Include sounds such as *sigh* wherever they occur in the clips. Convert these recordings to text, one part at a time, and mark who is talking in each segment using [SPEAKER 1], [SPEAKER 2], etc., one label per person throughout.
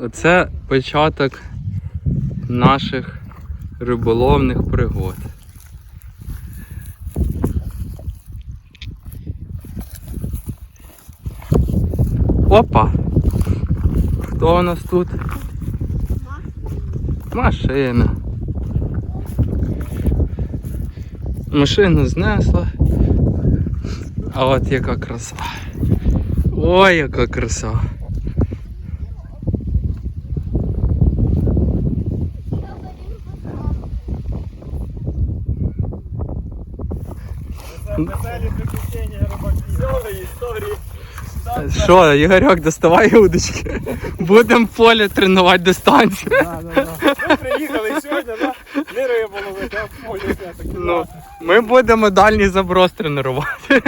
[SPEAKER 1] Оце початок наших риболовних пригод. Опа! Хто у нас тут? Машина. Машину знесла. А от яка краса. Ой, яка краса.
[SPEAKER 2] Веселі приключення рибаків. Історії.
[SPEAKER 1] Що, Ігорьок, доставай удочки. Будемо в полі тренувати дистанцію.
[SPEAKER 2] Ми приїхали сьогодні, да? не рибу ловити, а в полі.
[SPEAKER 1] Ну, ми будемо дальній заброс тренувати.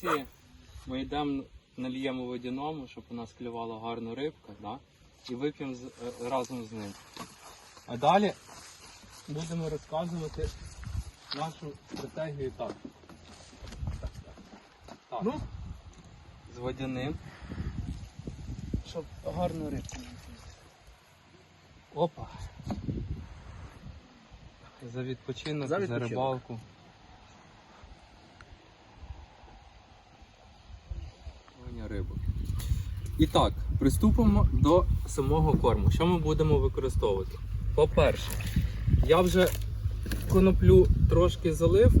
[SPEAKER 1] Традиції ми йдемо нальємо водяному, щоб у нас клювала гарна рибка, да? і вип'ємо е, разом з ним. А далі будемо розказувати нашу стратегію так. так.
[SPEAKER 2] Ну?
[SPEAKER 1] З водяним. Щоб гарну рибку знайти. Опа. За відпочинок,
[SPEAKER 2] За
[SPEAKER 1] за, рибалку. І так, приступимо до самого корму. Що ми будемо використовувати? По-перше, я вже коноплю трошки залив,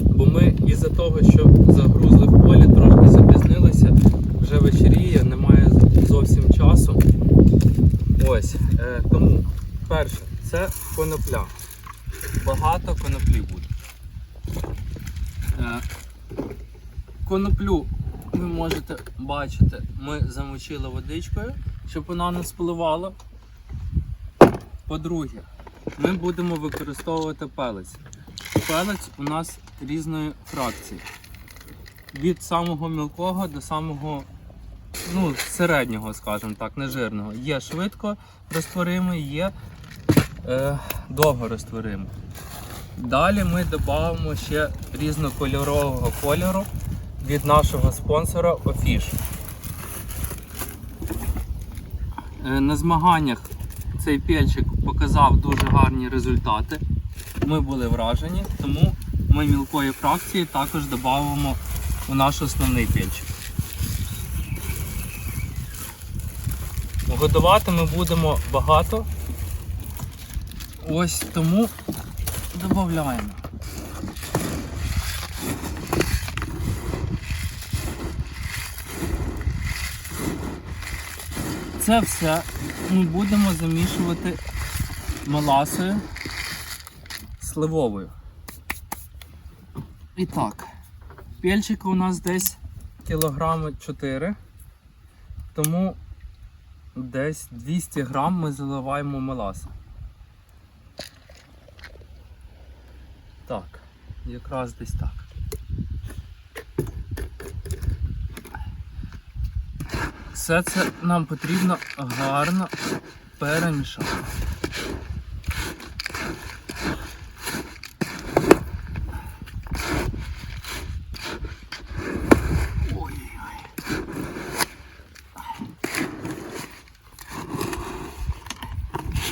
[SPEAKER 1] бо ми із-за того, що загрузли в полі, трошки запізнилися, вже вечеріє, немає зовсім часу. Ось, е, тому перше, це конопля. Багато коноплі буде. Е, коноплю ви можете бачити, ми замочили водичкою, щоб вона не спливала. По-друге, ми будемо використовувати пелець. Пелець у нас різної фракції. Від самого мілкого до самого ну, середнього, скажімо так, нежирного. Є швидко розтворимий, є е, довго розтворимий. Далі ми додамо ще різнокольорового кольору від нашого спонсора Офіш. Е, На змаганнях цей пельчик показав дуже гарні результати. Ми були вражені, тому ми мілкої фракції також додамо у наш основний пельчик. Годувати ми будемо багато, Ось тому додаємо. Це все ми будемо замішувати меласою сливовою. І так, пельчика у нас десь кілограми 4, тому десь 200 грам ми заливаємо меласи. Так, якраз десь так. Все це нам потрібно гарно перемішати.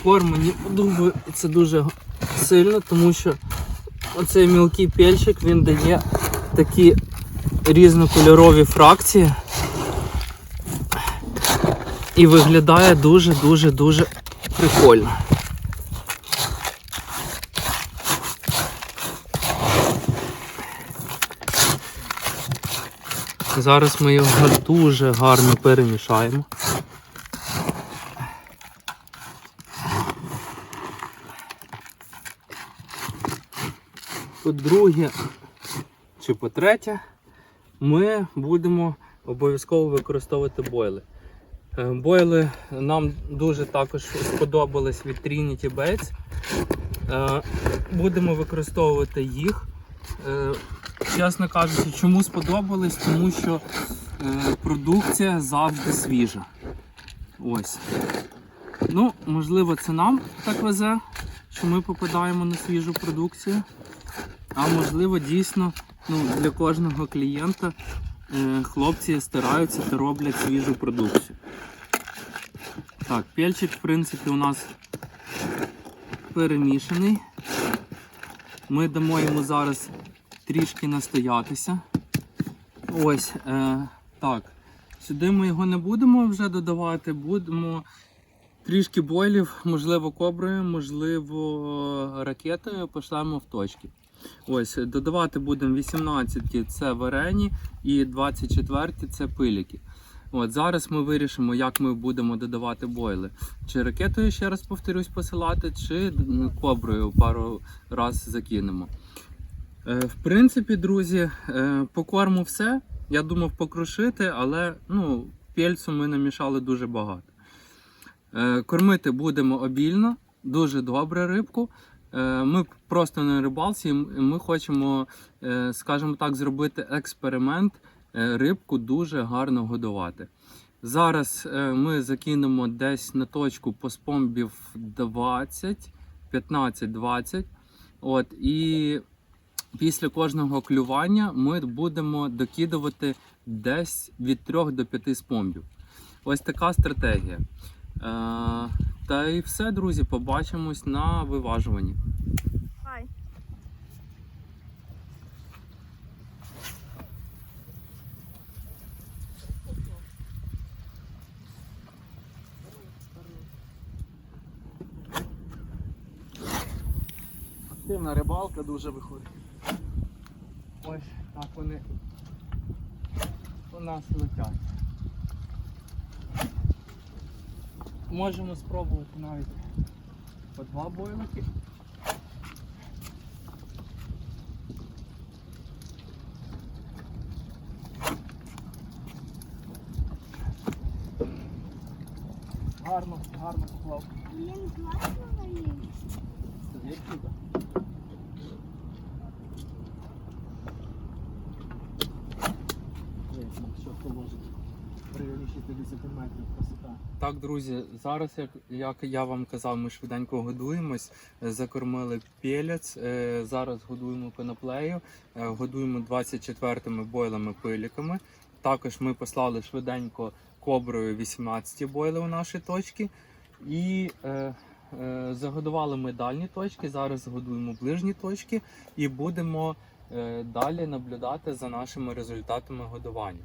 [SPEAKER 1] Корм мені подобається дуже сильно, тому що оцей мілкий пельчик він дає такі різнокольорові фракції. І виглядає дуже-дуже дуже прикольно. Зараз ми його дуже гарно перемішаємо. По-друге, чи по-третє, ми будемо обов'язково використовувати бойли. Е, Бойли нам дуже також сподобались від Trinity Baits. Е, Будемо використовувати їх. Е, Чесно кажучи, чому сподобались? Тому що продукція завжди свіжа. Ось. Ну, можливо, це нам так везе, що ми попадаємо на свіжу продукцію. А можливо, дійсно ну, для кожного клієнта хлопці стараються та роблять свіжу продукцію. Так, пельчик, в принципі, у нас перемішаний. Ми дамо йому зараз трішки настоятися. Ось, е, так. Сюди ми його не будемо вже додавати, будемо трішки бойлів, можливо, коброю, можливо, ракетою пошлемо в точки. Ось, додавати будемо 18-ті це варені і 24-ті це пиліки. От зараз ми вирішимо, як ми будемо додавати бойли. Чи ракетою, ще раз повторюсь, посилати, чи коброю пару раз закинемо. Е, в принципі, друзі, е, по все. Я думав покрушити, але ну, пельцу ми намішали дуже багато. Е, Кормити будемо обільно, дуже добре рибку. Е, Ми просто на рибалці, ми хочемо, е, скажімо так, зробити експеримент, е, рибку дуже гарно годувати. Зараз ми закинемо десь на точку по спомбів 20, 15-20. От, і після кожного клювання ми будемо докидувати десь від 3 до 5 спомбів. Ось така стратегія. Е, та і все, друзі, побачимось на виважуванні.
[SPEAKER 2] Активна рибалка дуже виходить.
[SPEAKER 1] Ось так вони у нас летять. Можемо спробувати навіть по два бойлики.
[SPEAKER 2] Гарно, гарно поклав.
[SPEAKER 3] Блін, класно навіть.
[SPEAKER 2] Що положить районі 60 метрів красота.
[SPEAKER 1] Так, друзі, зараз, як, як я вам казав, ми швиденько годуємось. Закормили пелець, е, зараз годуємо коноплею, е, годуємо 24-ми бойлами пиліками. Також ми послали швиденько коброю 18 бойли у наші точки. І е, е, загодували ми дальні точки. Зараз годуємо ближні точки і будемо е, далі наблюдати за нашими результатами годування.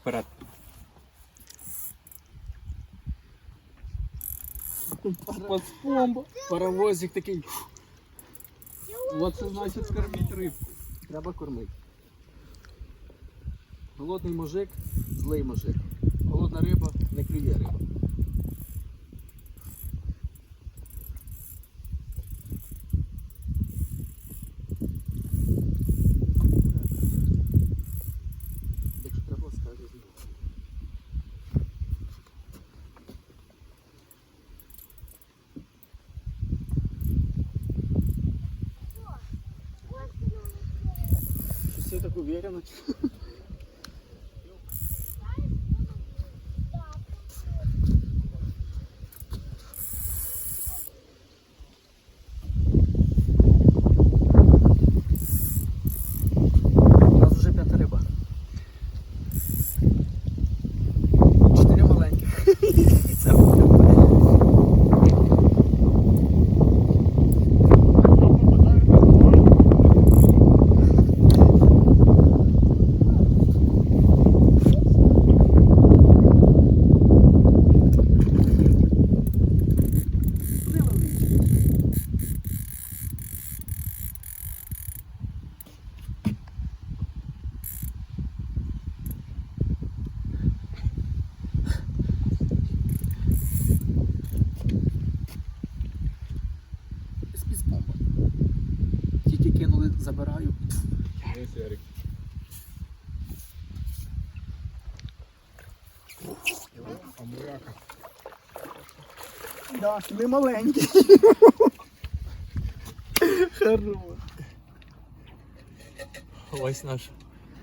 [SPEAKER 1] Вперед! Спецбомба.
[SPEAKER 2] Паровозик такий. Оце значить кормить рибку. Треба кормити. Голодний мужик, злий мужик. Голодна риба, не клює риба. Якщо треба, скажу знову. Щось я так уверенно. У нас вже п'ята риба. Чотири маленьких. І це буде. Спецбомба. Тільки кинули, забираю. Да, не маленький. Хорош.
[SPEAKER 1] Ось наш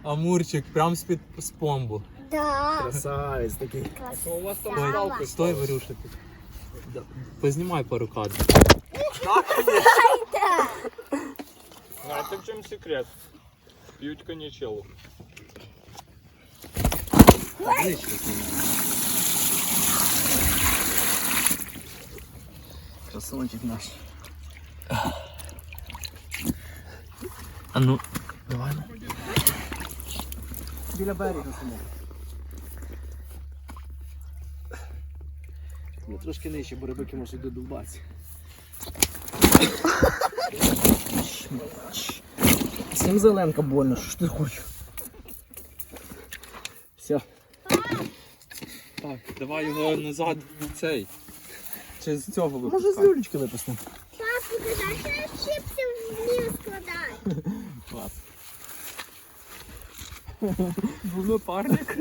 [SPEAKER 1] амурчик, прям з-під спомбу.
[SPEAKER 3] Да.
[SPEAKER 2] Красавець такий.
[SPEAKER 1] Стой, стой, вирушити. Познімай пару кадрів.
[SPEAKER 2] Знаєте в чому секрет? П'ють коньячелу. Красавчик наш.
[SPEAKER 1] А ну,
[SPEAKER 2] Давай. Біля берега самого. Ну, трошки нижче, бо рибаки можуть додубатися. Всім зеленка больно, що ж ти хочеш? Все.
[SPEAKER 1] так, давай його назад в цей. Чи з цього
[SPEAKER 2] Може з люлечки випустимо?
[SPEAKER 3] Папу, ти знаєш, що чипси в ній складають?
[SPEAKER 2] Клас. *laughs*
[SPEAKER 1] Був напарник.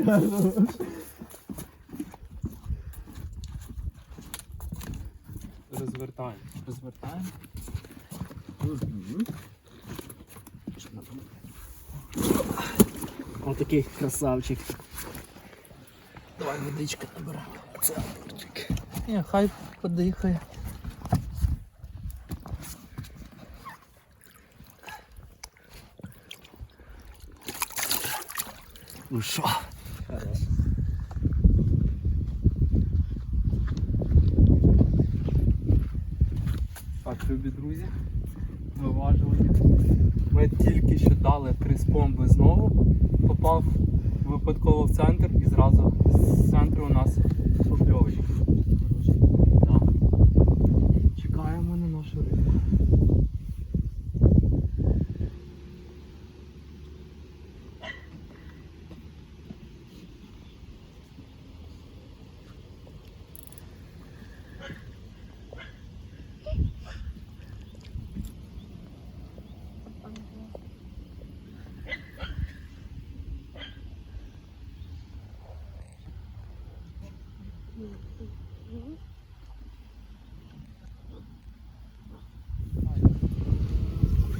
[SPEAKER 1] Розвертаємо.
[SPEAKER 2] Розвертаємо. Ось такий красавчик. Давай водичка набираємо. Це амурчик.
[SPEAKER 1] Ні, хай подихає.
[SPEAKER 2] Ну що?
[SPEAKER 1] Так, любі друзі, виважування. Ми тільки що дали три спомби знову. Попав випадково в центр і зразу з центру у нас покльовочка. Так. Чекаємо на нашу рибу.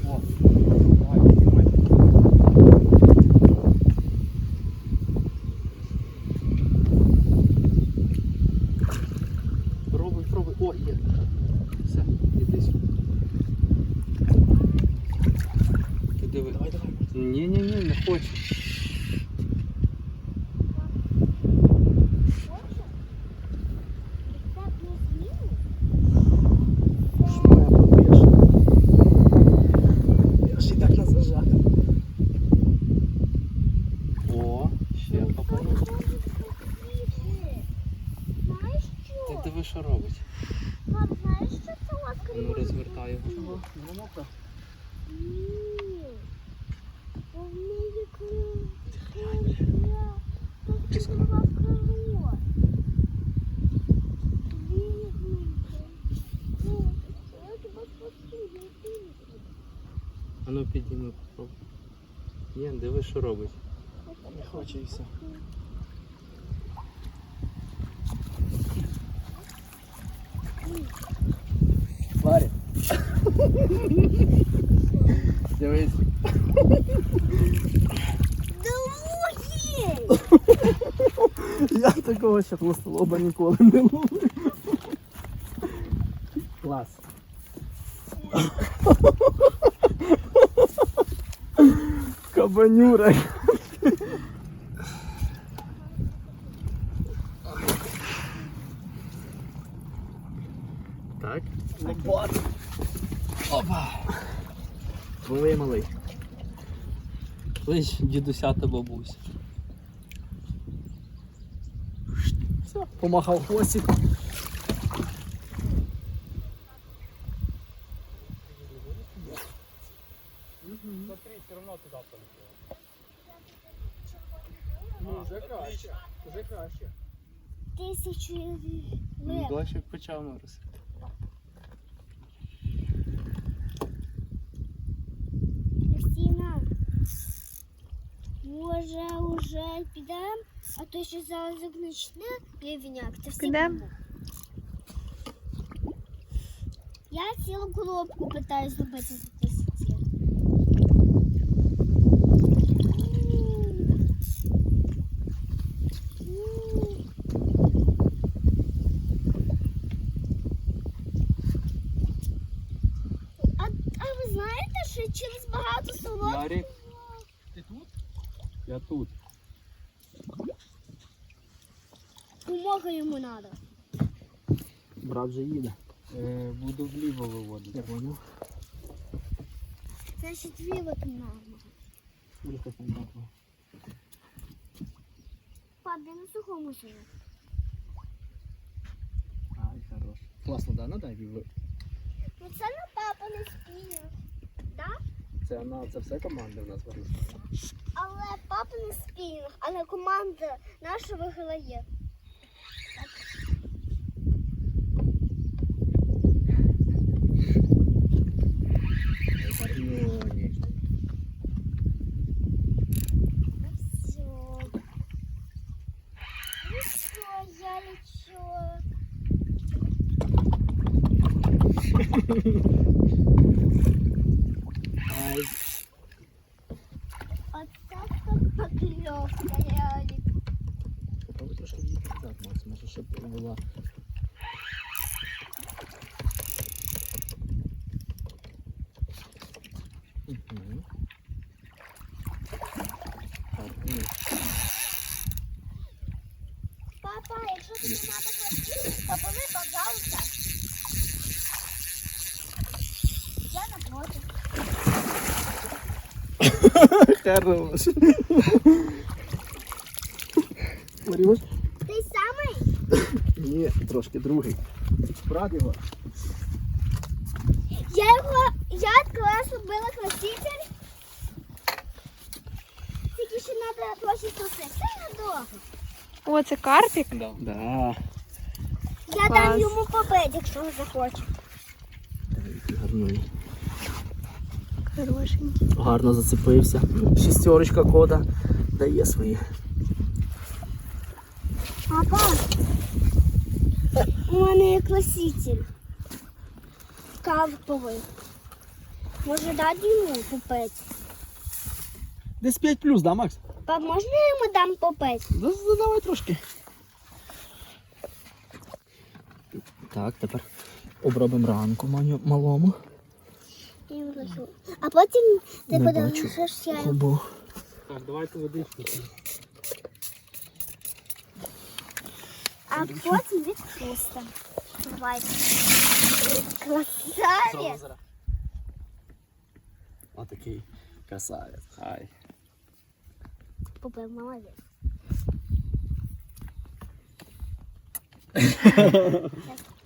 [SPEAKER 1] О, давай, піднімай.
[SPEAKER 2] Пробуй, пробуй. О, є. Все, іди сюди.
[SPEAKER 1] Ти диви.
[SPEAKER 2] Давай, давай.
[SPEAKER 1] Ні, ні, ні, не хочу.
[SPEAKER 3] Так не з'їли?
[SPEAKER 2] Що моя попиш? Я ж і так нас зажав.
[SPEAKER 1] О, ще
[SPEAKER 3] Знаєш
[SPEAKER 1] Ти
[SPEAKER 3] що?
[SPEAKER 1] диви, що робить. хватаю.
[SPEAKER 2] Чого? Не мокро?
[SPEAKER 3] Ні. У мене кров.
[SPEAKER 1] А ну підійми попробуй. Ні, диви, що робить.
[SPEAKER 2] Не хоче і все. Варя. Дивись. Я такого ще хвостолоба ніколи не ловив. Клас. Кабанюра.
[SPEAKER 1] Клич дідуся та бабусь.
[SPEAKER 2] Все, помахав хвостик. Смотри, все равно туда полетело. Ну, вже краще. Вже краще.
[SPEAKER 3] Тисячу.
[SPEAKER 1] Дощик почав моросити.
[SPEAKER 3] може уже підемо, а то ще зараз як почне рівняк, то всі
[SPEAKER 4] Підем.
[SPEAKER 3] підемо. Я цілу коробку питаюсь зробити за тисячі. А, а ви знаєте, що через багато солод
[SPEAKER 1] Ярик,
[SPEAKER 2] Ти тут?
[SPEAKER 1] я тут.
[SPEAKER 3] допомога йому треба.
[SPEAKER 2] Брат вже їде.
[SPEAKER 1] Е, буду вліво виводити.
[SPEAKER 2] Я понял.
[SPEAKER 3] Значить, вілок мама.
[SPEAKER 2] Сколько там такого?
[SPEAKER 3] Пап, я на сухому сижу.
[SPEAKER 2] Ай, хорош. Класно, да? Надай ви.
[SPEAKER 3] Ну це на папа не спів. Да?
[SPEAKER 2] Це на це все команда в нас вирішила.
[SPEAKER 3] Але папа не спів, але команда наша виграє.
[SPEAKER 2] Гарньоні.
[SPEAKER 3] Ну все. Ну все, я лечу.
[SPEAKER 2] Ай,
[SPEAKER 3] От так так покльовка, Ярик.
[SPEAKER 2] попробуй трошки їхати назад, Макс, може, щоб була. Мгм. Так, ні.
[SPEAKER 3] Папа, якщо тобі треба хватити, то пови, пожалуйста. Я напроти.
[SPEAKER 2] Хорош. Маріуш?
[SPEAKER 3] Ти самий?
[SPEAKER 2] Ні, трошки другий. Брат його.
[SPEAKER 3] Я його, я клас робила краситель. Тільки ще треба трохи труси. Це недовго.
[SPEAKER 4] О, це карпік.
[SPEAKER 1] Да.
[SPEAKER 2] Да.
[SPEAKER 3] Я
[SPEAKER 4] Клас.
[SPEAKER 3] дам йому побити, якщо він захоче.
[SPEAKER 2] Гарний.
[SPEAKER 4] Хорошенький.
[SPEAKER 2] Гарно зацепився. Шістерочка кода дає свої.
[SPEAKER 3] Папа, у мене є краситель. Карповий. Може дати йому попити?
[SPEAKER 2] Десь 5 плюс, да, Макс?
[SPEAKER 3] Пап, можна я йому дам попити?
[SPEAKER 2] Да, Задавай трошки. Так, тепер обробимо ранку малому.
[SPEAKER 3] Я йому даю. А потім ти
[SPEAKER 2] Не
[SPEAKER 3] подивишся,
[SPEAKER 2] бачу.
[SPEAKER 3] що я йому.
[SPEAKER 2] Хобо.
[SPEAKER 1] Так, давайте водичку.
[SPEAKER 3] А потім відпустимо. Давайте. Красавець.
[SPEAKER 2] Отакий красавець. Хай.
[SPEAKER 3] Попив молодець. *laughs*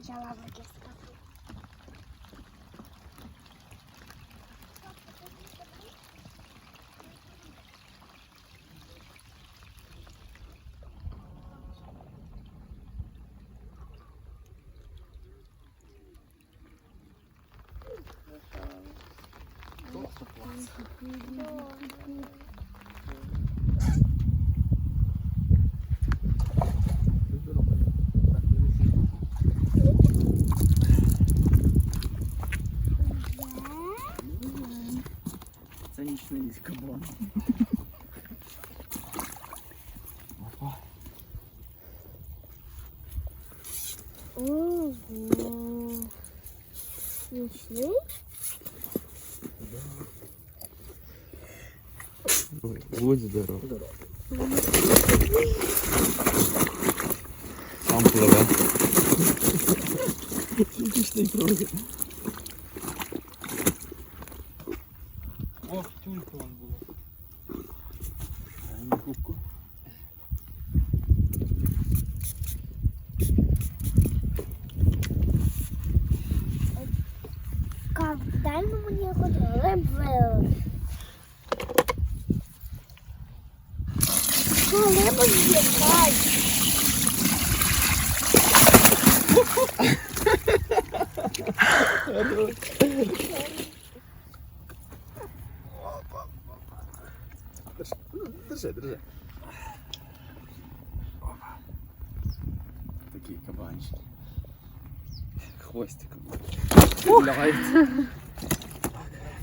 [SPEAKER 3] Я лавки
[SPEAKER 2] Нічний кабан.
[SPEAKER 3] Ого. Нічний?
[SPEAKER 1] Ой, будь здоров. Сам пливе.
[SPEAKER 2] Нічний трохи.
[SPEAKER 1] О,
[SPEAKER 3] хоч риби. Що риба з'їдає?
[SPEAKER 2] Держи, держи. Такий кабанчик. Хвостиком. Лягається.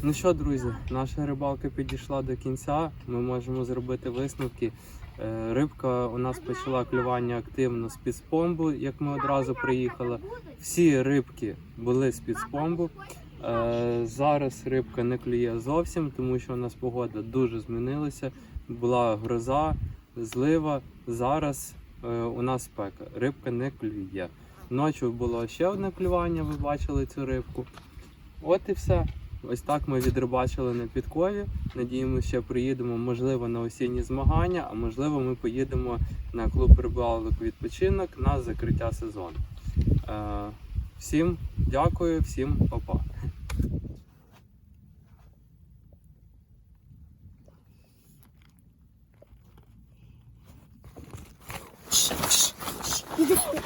[SPEAKER 1] Ну що, друзі, наша рибалка підійшла до кінця. Ми можемо зробити висновки. Е, Рибка у нас почала клювання активно з під спомбу, як ми одразу приїхали. Всі рибки були з під спомбу. Е, Зараз рибка не клює зовсім, тому що у нас погода дуже змінилася. Була гроза, злива. Зараз е, у нас спека. Рибка не клює. Ночі було ще одне клювання, ви бачили цю рибку. От і все. Ось так ми відрибачили на підкові. Надіємося, що приїдемо, можливо, на осінні змагання, а можливо, ми поїдемо на клуб рибалок відпочинок на закриття сезону. Е, всім дякую, всім па-па.
[SPEAKER 3] Іди *laughs* сюди.